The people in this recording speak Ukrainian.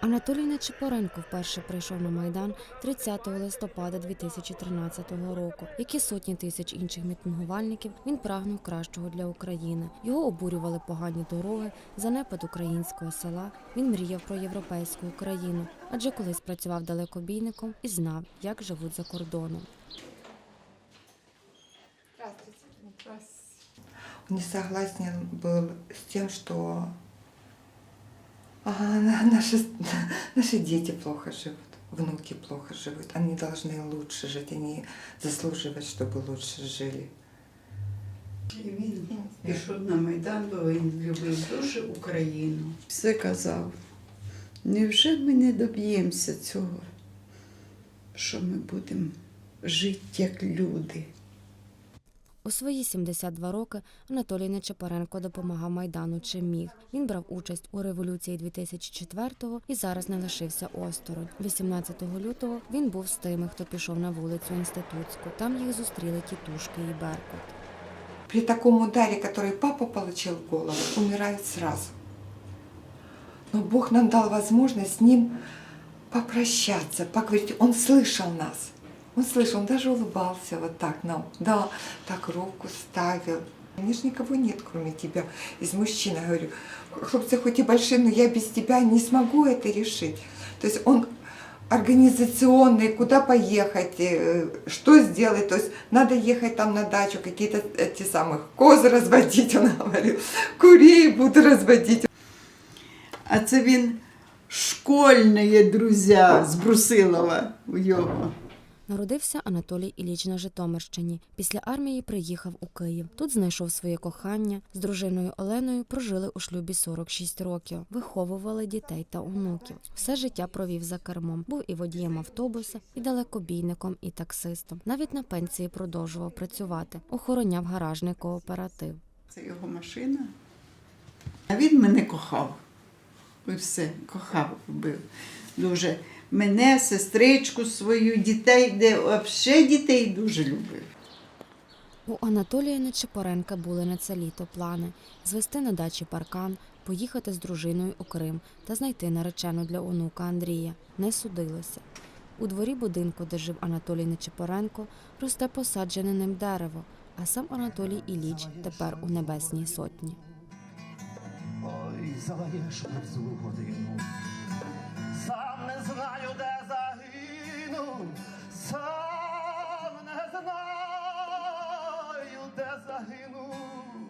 Анатолій Нечипоренко вперше прийшов на майдан 30 листопада 2013 року. Як і сотні тисяч інших мітингувальників, він прагнув кращого для України. Його обурювали погані дороги, занепад українського села. Він мріяв про європейську Україну, адже колись працював далекобійником і знав, як живуть за кордоном. Не согласен был с тем, что на- наши, наши дети плохо живут, внуки плохо живут. Они должны лучше жить, они заслуживают, чтобы лучше жили. І він пішов на Майдан, бо він любив дуже Україну. Все казав. Невже ми не доб'ємося цього, що ми будемо жити як люди? У свої 72 роки Анатолій Нечипоренко допомагав Майдану чим міг. Він брав участь у революції 2004-го і зараз не лишився осторонь. 18 лютого він був з тими, хто пішов на вулицю Інститутську. Там їх зустріли тітушки і Беркут. При таком ударе, который папа получил в голову, умирают сразу. Но Бог нам дал возможность с ним попрощаться, поговорить. Он слышал нас. Он слышал, он даже улыбался вот так нам. Да, так руку ставил. Мне же никого нет, кроме тебя. Из мужчин я говорю, хлопцы хоть и большие, но я без тебя не смогу это решить. То есть он организационный, куда поехать, э, что сделать. То есть надо ехать там на дачу, какие-то эти самых коз разводить, он говорил, курей буду разводить. А це він школьні друзі з Брусилова у його. Народився Анатолій Іліч на Житомирщині. Після армії приїхав у Київ. Тут знайшов своє кохання. З дружиною Оленою прожили у шлюбі 46 років, виховували дітей та онуків. Все життя провів за кермом. Був і водієм автобуса, і далекобійником, і таксистом. Навіть на пенсії продовжував працювати, охороняв гаражний кооператив. Це його машина. А він мене кохав. І все, кохав, любив. Дуже мене, сестричку свою, дітей, де взагалі дітей дуже любив. У Анатолія Нечипоренка були на це літо плани звести на дачі паркан, поїхати з дружиною у Крим та знайти наречену для онука Андрія. Не судилося. У дворі будинку, де жив Анатолій Нечипоренко, росте посаджене ним дерево, а сам Анатолій Іліч тепер у небесній сотні. Ой, цю годину. Nazareno.